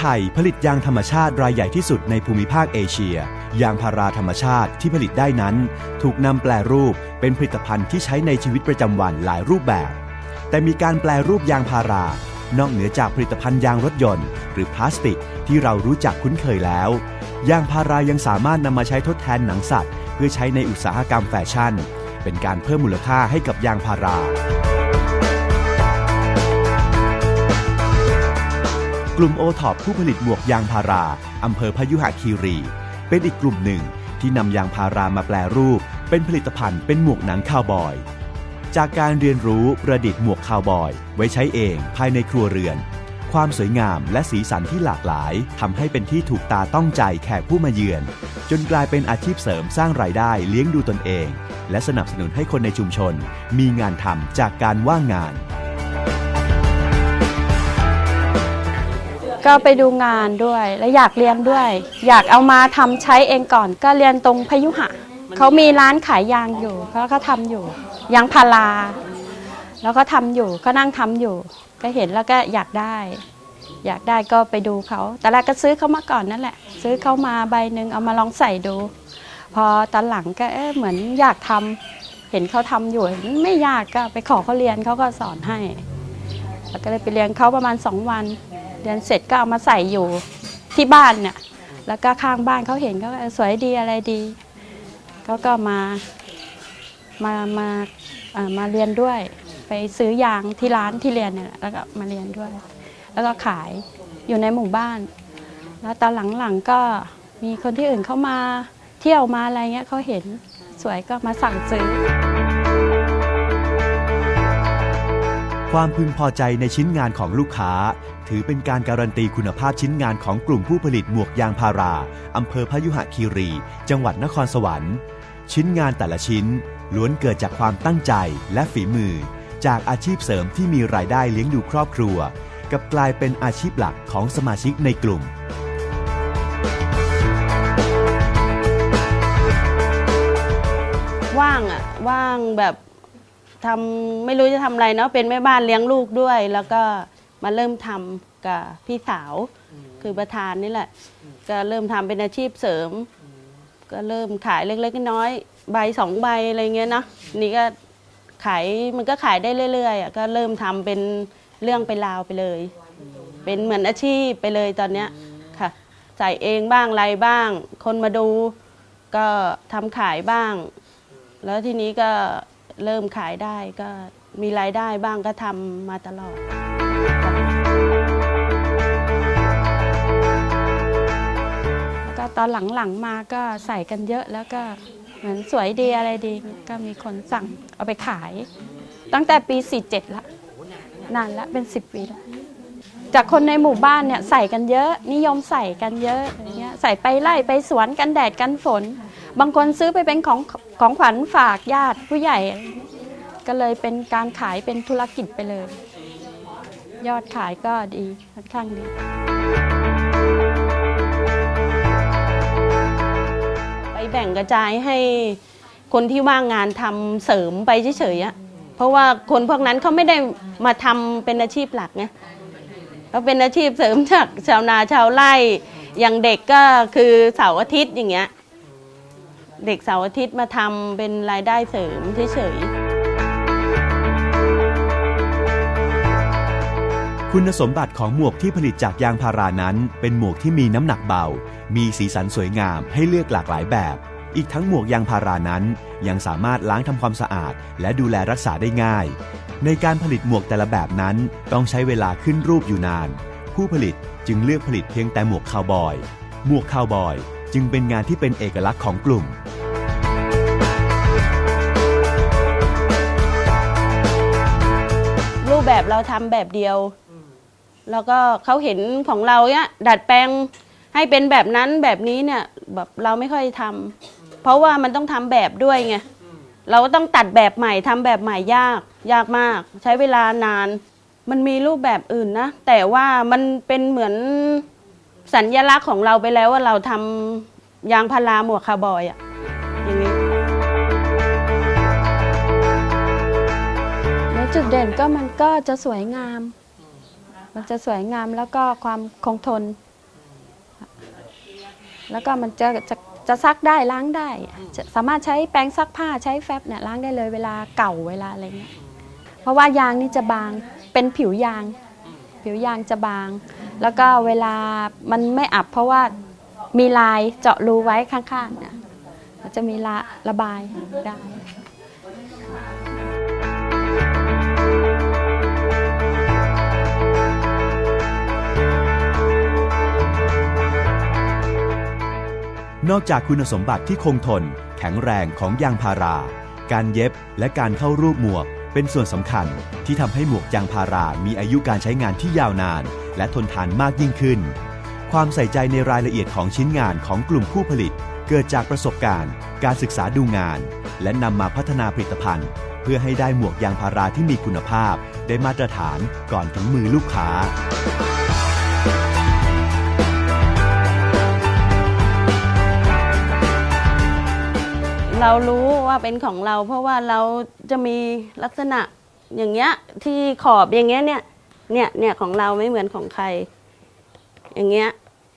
ไทยผลิตยางธรรมชาติรายใหญ่ที่สุดในภูมิภาคเอเชีย ยางพาราธรรมชาติที่ผลิตได้นั้น ถูกนำแปลรูปเป็นผลิตภัณฑ์ที่ใช้ในชีวิตประจำวันหลายรูปแบบ แต่มีการแปลรูปยางพารานอกเหนือจากผลิตภัณฑ์ยางรถยนต์ หรือพลาสติกที่เรารู้จักคุ้นเคยแล้ว ยางพารายังสามารถนำมาใช้ทดแทนหนังสัตว์ เพื่อใช้ในอุตสาหกรรมแฟชั่น เป็นการเพิ่มมูลค่าให้กับยางพารา ลุ่มโอท็อปผู้ผลิตหมวกยางพาราอำเภอพยุหคีรี เป็นอีกกลุ่มหนึ่งที่นำยางพารามาแปลรูป เป็นผลิตภัณฑ์เป็นหมวกหนังคาวบอย จากการเรียนรู้ประดิษฐ์หมวกคาวบอย ไว้ใช้เองภายในครัวเรือน ความสวยงามและสีสันที่หลากหลายทำให้เป็นที่ถูกตาต้องใจแขกผู้มาเยือน จนกลายเป็นอาชีพเสริมสร้างรายได้เลี้ยงดูตนเอง และสนับสนุนให้คนในชุมชน มีงานทำจากการว่างงาน ก็ไปดูงานด้วย และอยากเรียนด้วย อยากเอามาทำใช้เองก่อน ก็เรียนตรงพยุหะเขามีร้านขายยางอยู่เขาก็ทำอยู่ ยางพารา แล้วก็ทำอยู่ก็นั่งทำอยู่ ก็เห็นแล้วก็อยากได้ อยากได้ก็ไปดูเขาแต่แรกก็ซื้อเขามาก่อนนั่นแหละ ซื้อเขามาใบหนึ่งเอามาลองใส่ดู พอตอนหลังก็เอ๊ะเหมือนอยากทำเห็นเขาทำอยู่ไม่ยากก็ไปขอเขาเรียนเขาก็สอนให้แล้วก็เลยไปเรียนเขาประมาณสองวัน เรียนเสร็จก็เอามาใส่อยู่ที่บ้านเนี่ยแล้วก็ข้างบ้านเขาเห็นเขาก็เออสวยดีอะไรดีเขาก็มามามาเอ่อมาเรียนด้วย ไปซื้อยางที่ร้านที่เรียนเนี่ยแหละแล้วก็มาเรียนด้วย แล้วก็ขายอยู่ในหมู่บ้าน แล้วตอนหลังๆก็มีคนที่อื่นเข้ามาเที่ยวมาอะไรเงี้ยเขาเห็นสวยก็มาสั่งซื้อ ความพึงพอใจในชิ้นงานของลูกค้า ถือเป็นการการันตีคุณภาพชิ้นงานของกลุ่มผู้ผลิตหมวกยางพารา อำเภอพยุหคีรี จังหวัดนครสวรรค์ ชิ้นงานแต่ละชิ้น ล้วนเกิดจากความตั้งใจและฝีมือ จากอาชีพเสริมที่มีรายได้เลี้ยงดูครอบครัว กับกลายเป็นอาชีพหลักของสมาชิกในกลุ่มว่างอะว่างแบบ ทำไม่รู้จะทำอะไรเนาะเป็นแม่บ้านเลี้ยงลูกด้วย แล้วก็มาเริ่มทำกับพี่สาว คือประธานนี่แหละ ก็เริ่มทำเป็นอาชีพเสริม ก็เริ่มขายเล็กๆน้อยๆใบสองใบอะไรเงี้ยเนาะนี่ก็ขายมันก็ขายได้เรื่อยๆอะก็เริ่มทำเป็นเรื่องเป็นราวไปเลย เป็นเหมือนอาชีพไปเลยตอนเนี้ยค่ะ ใส่เองบ้างไรบ้าง คนมาดูก็ทำขายบ้าง แล้วทีนี้ก็ เริ่มขายได้ก็มีรายได้บ้างก็ทำมาตลอดแล้วก็ตอนหลังๆมาก็ใส่กันเยอะแล้วก็เหมือนสวยดีอะไรดี ก็มีคนสั่งเอาไปขาย ตั้งแต่ปี 47 ละ นานละเป็น 10 ปีแล้วจากคนในหมู่บ้านเนี่ยใส่กันเยอะ นิยมใส่กันเยอะอย่างเงี้ยใส่ไปไล่ไปสวนกันแดดกันฝน บางคนซื้อไปเป็นของของขวัญฝากญาติผู้ใหญ่ ก็เลยเป็นการขายเป็นธุรกิจไปเลย ยอดขายก็ดีค่อนข้างดีไปแบ่งกระจายให้คนที่ว่างงานทำเสริมไปเฉยๆอะเพราะว่าคนพวกนั้นเขาไม่ได้มาทำเป็นอาชีพหลักไงเขาเป็นอาชีพเสริมจากชาวนาชาวไร่อย่างเด็กก็คือเสาร์อาทิตย์อย่างเงี้ย เด็กเสาร์อาทิตย์มาทำเป็นรายได้เสริมเฉยๆ คุณสมบัติของหมวกที่ผลิตจากยางพารานั้น เป็นหมวกที่มีน้ำหนักเบา มีสีสันสวยงามให้เลือกหลากหลายแบบ อีกทั้งหมวกยางพารานั้น ยังสามารถล้างทำความสะอาด และดูแลรักษาได้ง่าย ในการผลิตหมวกแต่ละแบบนั้น ต้องใช้เวลาขึ้นรูปอยู่นาน ผู้ผลิตจึงเลือกผลิตเพียงแต่หมวกคาวบอย หมวกคาวบอยจึงเป็นงานที่เป็นเอกลักษณ์ของกลุ่ม แบบเราทำแบบเดียว แล้วก็เขาเห็นของเราเนี้ยดัดแปลงให้เป็นแบบนั้นแบบนี้เนี่ยแบบเราไม่ค่อยทำเพราะว่ามันต้องทำแบบด้วยไงเราก็ต้องตัดแบบใหม่ทำแบบใหม่ยาก ยากมาก ใช้เวลานาน มันมีรูปแบบอื่นนะ แต่ว่ามันเป็นเหมือนสัญญลักษณ์ของเราไปแล้วว่าเราทำยางพาราหมวกคาวบอยอะอ จุดเด่นก็มันก็จะสวยงาม มันจะสวยงามแล้วก็ความคงทน แล้วก็มันจะจะจะซักได้ล้างได้ สามารถใช้แปรงซักผ้าใช้แฟบเนี่ยล้างได้เลยเวลาเก่าเวลาอะไรเงี้ย เพราะว่ายางนี่จะบางเป็นผิวยาง ผิวยางจะบาง แล้วก็เวลามันไม่อับ เพราะว่ามีลายเจาะรูไว้ข้างๆเนี่ยจะมีละระบายได้ นอกจากคุณสมบัติที่คงทน แข็งแรงของยางพารา การเย็บและการเข้ารูปหมวก เป็นส่วนสำคัญที่ทำให้หมวกยางพารามีอายุการใช้งานที่ยาวนาน และทนทานมากยิ่งขึ้น ความใส่ใจในรายละเอียดของชิ้นงานของกลุ่มผู้ผลิต เกิดจากประสบการณ์ การศึกษาดูงาน และนำมาพัฒนาผลิตภัณฑ์ เพื่อให้ได้หมวกยางพาราที่มีคุณภาพ ได้มาตรฐานก่อนถึงมือลูกค้า เรารู้ว่าเป็นของเรา เพราะว่าเราจะมีลักษณะอย่างเงี้ยที่ขอบอย่างเงี้ยเนี่ยเนี่ยเนี่ยของเราไม่เหมือนของใคร อย่างเงี้ย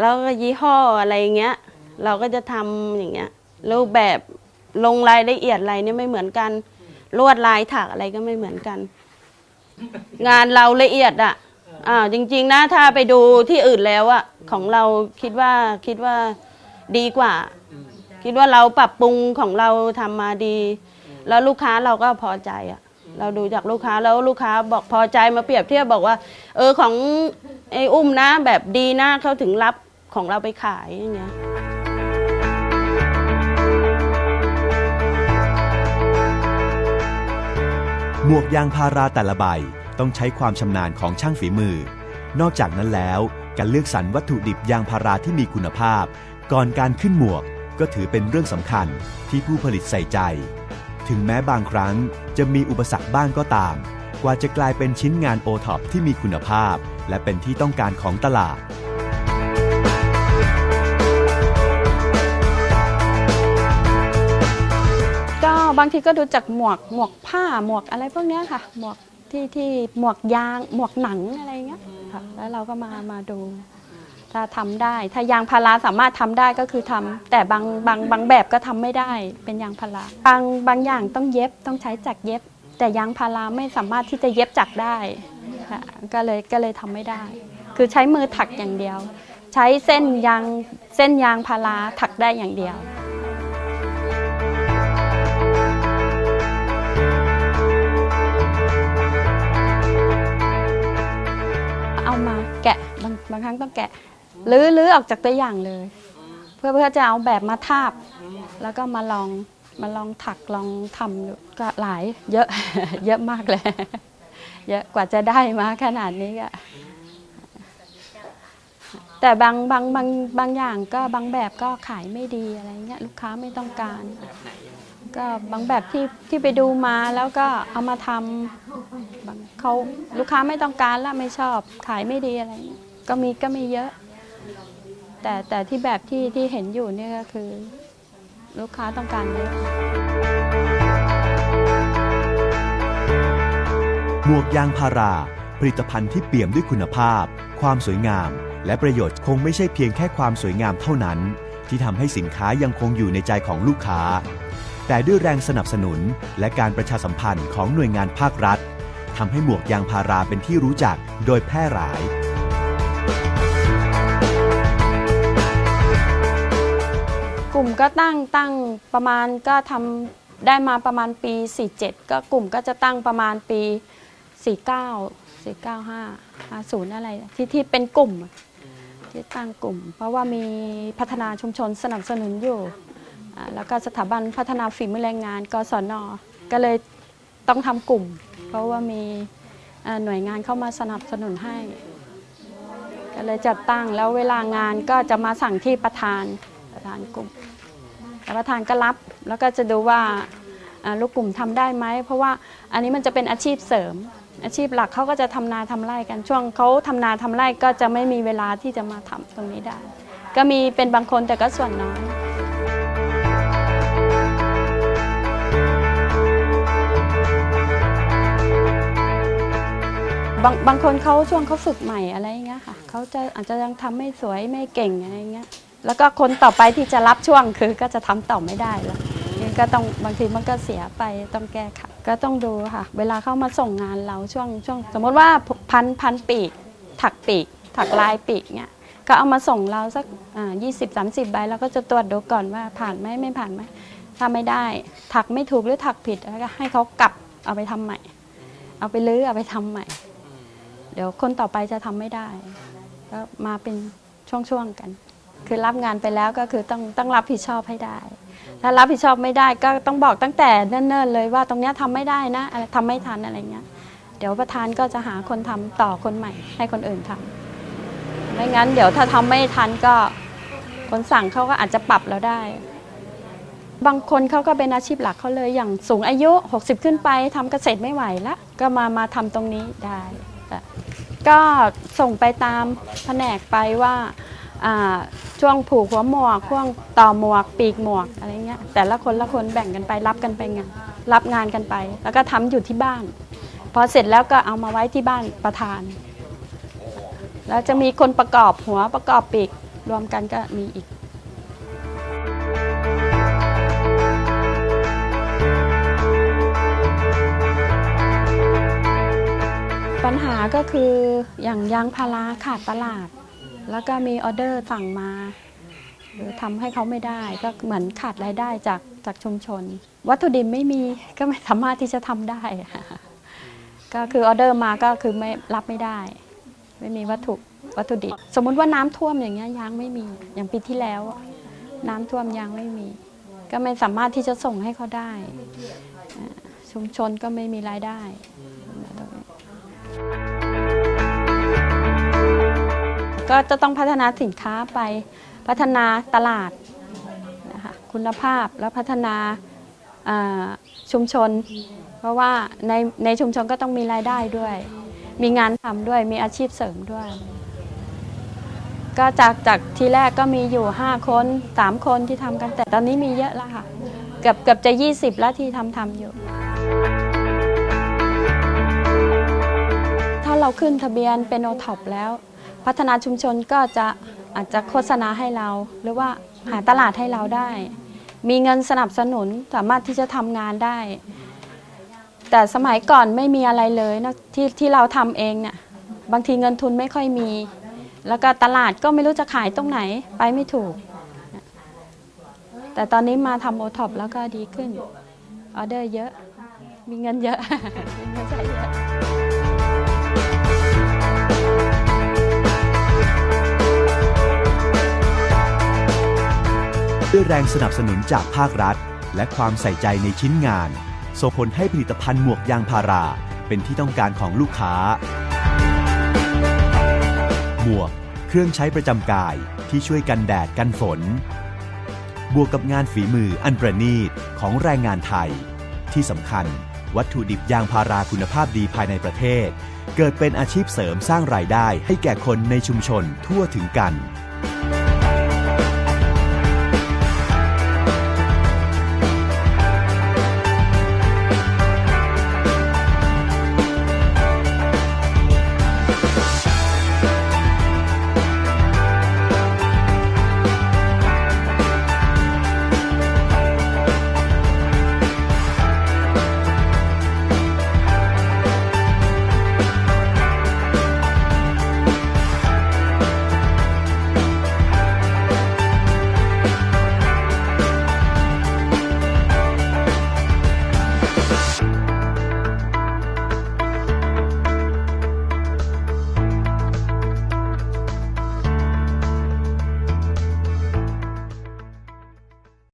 แล้วก็ยี่ห้ออะไรอย่างเงี้ย เราก็จะทำอย่างเงี้ยรูปแบบลงรายละเอียดอะไรเนี่ยไม่เหมือนกันลวดลายถักอะไรก็ไม่เหมือนกัน งานเราละเอียดอะอ่าจริง ๆนะถ้าไปดูที่อื่นแล้วอะของเราคิดว่าคิดว่าดีกว่า คิดว่าเราปรับปรุงของเราทำมาดี แล้วลูกค้าเราก็พอใจอะเราดูจากลูกค้าแล้วลูกค้าบอกพอใจมาเปรียบเทียบบอกว่า เออของไอ้อุ้มนะ แบบดีนะเขาถึงรับของเราไปขายอย่างเงี้ย หมวกยางพาราแต่ละใบต้องใช้ความชำนาญของช่างฝีมือ นอกจากนั้นแล้ว การเลือกสรรวัตถุดิบยางพาราที่มีคุณภาพ ก่อนการขึ้นหมวก ก็ถือเป็นเรื่องสำคัญที่ผู้ผลิตใส่ใจ ถึงแม้บางครั้งจะมีอุปสรรคบ้างก็ตาม กว่าจะกลายเป็นชิ้นงานโอท็อปที่มีคุณภาพ และเป็นที่ต้องการของตลาดก็บางทีก็ดูจากหมวกหมวกผ้าหมวกอะไรพวกเนี้ยค่ะ หมวกที่ที่หมวกยางหมวกหนังอะไรเงี้ยค่ะแล้วเราก็มามาดู ถ้าทำได้ ถ้ายางพาราสามารถทำได้ก็คือทำแต่บางบางบางแบบก็ทำไม่ได้เป็นยางพาราบางบางอย่างต้องเย็บต้องใช้จักรเย็บ แต่ยางพาราไม่สามารถที่จะเย็บจักรได้ค่ะก็เลยก็เลยทำไม่ได้ คือใช้มือถักอย่างเดียว ใช้เส้นยางเส้นยางพาราถักได้อย่างเดียว เอามาแกะบางบางครั้งต้องแกะ ลื้อลื้อออกจากตัวอย่างเลย เพื่อเพื่อจะเอาแบบมาทาบ แล้วก็มาลองมาลองถักลองทำดูก็หลายเยอะ เยอะมากเลย เยอะกว่าจะได้มาขนาดนี้ก็แต่บางบางบางบางอย่างก็บางแบบก็ขายไม่ดีอะไรเงี้ยลูกค้าไม่ต้องการ ก็บางแบบที่ที่ไปดูมาแล้วก็เอามาทำเขาลูกค้าไม่ต้องการแล้วไม่ชอบขายไม่ดีอะไรเงี้ยก็มีก็มีเยอะ แต่แต่ที่แบบที่ที่เห็นอยู่เนี่ยก็คือ ลูกค้าต้องการเยอะหมวกยางพารา ผลิตภัณฑ์ที่เปี่ยมด้วยคุณภาพ ความสวยงาม และประโยชน์คงไม่ใช่เพียงแค่ความสวยงามเท่านั้น ที่ทำให้สินค้ายังคงอยู่ในใจของลูกค้า แต่ด้วยแรงสนับสนุนและการประชาสัมพันธ์ของหน่วยงานภาครัฐทำให้หมวกยางพาราเป็นที่รู้จักโดยแพร่หลาย ลุ่มก็ตั้งตั้งประมาณก็ทำได้มาประมาณปี 47 ก็กลุ่มก็จะตั้งประมาณปี 49 495 50 อะไร ที่ที่เป็นกลุ่มอะที่ตั้งกลุ่ม เพราะว่ามีพัฒนาชุมชนสนับสนุนอยู่อ่าแล้วก็สถาบันพัฒนาฝีมือแรงงานกศนก็เลยต้องทำกลุ่ม เพราะว่ามีอ่าหน่วยงานเข้ามาสนับสนุนให้ ก็เลยจัดตั้งแล้วเวลางานก็จะมาสั่งที่ประธานประธานกลุ่ม แล้วประธานก็รับแล้วก็จะดูว่าลูกกลุ่มทำได้ไหมเพราะว่าอันนี้มันจะเป็นอาชีพเสริม อาชีพหลักเขาก็จะทำนาทำไร่กันช่วงเขาทำนาทำไร่ก็จะไม่มีเวลาที่จะมาทำตรงนี้ได้ ก็มีเป็นบางคนแต่ก็ส่วนน้อยบางบางคนเขาช่วงเขาฝึกใหม่อะไรเงี้ยค่ะเขาจะอาจจะยังทำไม่สวยไม่เก่งอะไรเงี้ย แล้วก็คนต่อไปที่จะรับช่วงคือก็จะทำต่อไม่ได้แล้วก็ต้องบางทีมันก็เสียไปต้องแก้ไขก็ต้องดูค่ะ เวลาเข้ามาส่งงานเราช่วงช่วง สมมติว่าพันพันปีก ถักปีก ถักลายปีกเนี่ยก็เอามาส่งเราสักยี่สิบสามสิบใบเราก็จะตรวจดูก่อนว่าผ่านไหมไม่ผ่านไหมถ้าไม่ได้ ถักไม่ถูกหรือถักผิดแล้วก็ให้เขากลับเอาไปทำใหม่ เอาไปลื้อเอาไปทำใหม่ เดี๋ยวคนต่อไปจะทำไม่ได้ก็มาเป็นช่วงๆกัน คือรับงานไปแล้วก็คือต้องต้องรับผิดชอบให้ได้ ถ้ารับผิดชอบไม่ได้ก็ต้องบอกตั้งแต่เนิ่นๆเลยว่าตรงเนี้ยทำไม่ได้นะอะไรทำไม่ทันอะไรเงี้ย เดี๋ยวประธานก็จะหาคนทำต่อคนใหม่ ให้คนอื่นทำไม่งั้น เดี๋ยวถ้าทำไม่ทันก็คนสั่งเขาก็อาจจะปรับเราได้ บางคนเขาก็เป็นอาชีพหลักเขาเลยอย่างสูงอายุ 60 ขึ้นไปทำเกษตรไม่ไหวละก็มามาทำตรงนี้ได้ ก็ส่งไปตามแผนกไปว่า ช่วงผูกหัวหมวกช่วงต่อหมวก ปีกหมวกอะไรเงี้ยแต่ละคนละคนแบ่งกันไปรับกันไปงานรับงานกันไป แล้วก็ทำอยู่ที่บ้าน พอเสร็จแล้วก็เอามาไว้ที่บ้านประธาน แล้วจะมีคนประกอบหัวประกอบปีกรวมกันก็มีอีกปัญหาก็คืออย่างยางพาราขาดตลาด แล้วก็มีออเดอร์สั่งมา หรือทำให้เขาไม่ได้ก็เหมือนขาดรายได้จากจากชุมชน วัตถุดิบไม่มีก็ไม่สามารถที่จะทำได้ ก็คือออเดอร์มาก็คือไม่รับไม่ได้ ไม่มีวัตถุวัตถุดิบ สมมุติว่าน้ำท่วมอย่างเงี้ยยางไม่มีอย่างปีที่แล้ว น้ำท่วมยางไม่มี ก็ไม่สามารถที่จะส่งให้เขาได้ ชุมชนก็ไม่มีรายได้ ก็จะต้องพัฒนาสินค้าไปพัฒนาตลาดนะคะคุณภาพแล้วพัฒนาอ่าชุมชน เพราะว่าในในชุมชนก็ต้องมีรายได้ด้วย มีงานทำด้วยมีอาชีพเสริมด้วย ก็จากจากทีแรกก็มีอยู่ 5 คน 3 คนที่ทำกันแต่ตอนนี้มีเยอะแล้วค่ะเกือบเกือบจะ 20 แล้วที่ทำทำอยู่ ถ้าเราขึ้นทะเบียนเป็นโอท็อปแล้ว พัฒนาชุมชนก็จะอาจจะโฆษณาให้เรา หรือว่าหาตลาดให้เราได้ มีเงินสนับสนุนสามารถที่จะทำงานได้ แต่สมัยก่อนไม่มีอะไรเลยนะที่ที่เราทำเองเนี่ยบางทีเงินทุนไม่ค่อยมี แล้วก็ตลาดก็ไม่รู้จะขายตรงไหนไปไม่ถูก แต่ตอนนี้มาทำโอท็อปแล้วก็ดีขึ้นออเดอร์เยอะ มีเงินเยอะมีเงินใช้เยอะ ด้วยแรงสนับสนุนจากภาครัฐ และความใส่ใจในชิ้นงาน ส่งผลให้ผลิตภัณฑ์หมวกยางพารา เป็นที่ต้องการของลูกค้า หมวก เครื่องใช้ประจำกายที่ช่วยกันแดดกันฝน บวกกับงานฝีมืออันประณีตของแรงงานไทย ที่สำคัญ วัตถุดิบยางพาราคุณภาพดีภายในประเทศ เกิดเป็นอาชีพเสริมสร้างรายได้ให้แก่คนในชุมชนทั่วถึงกัน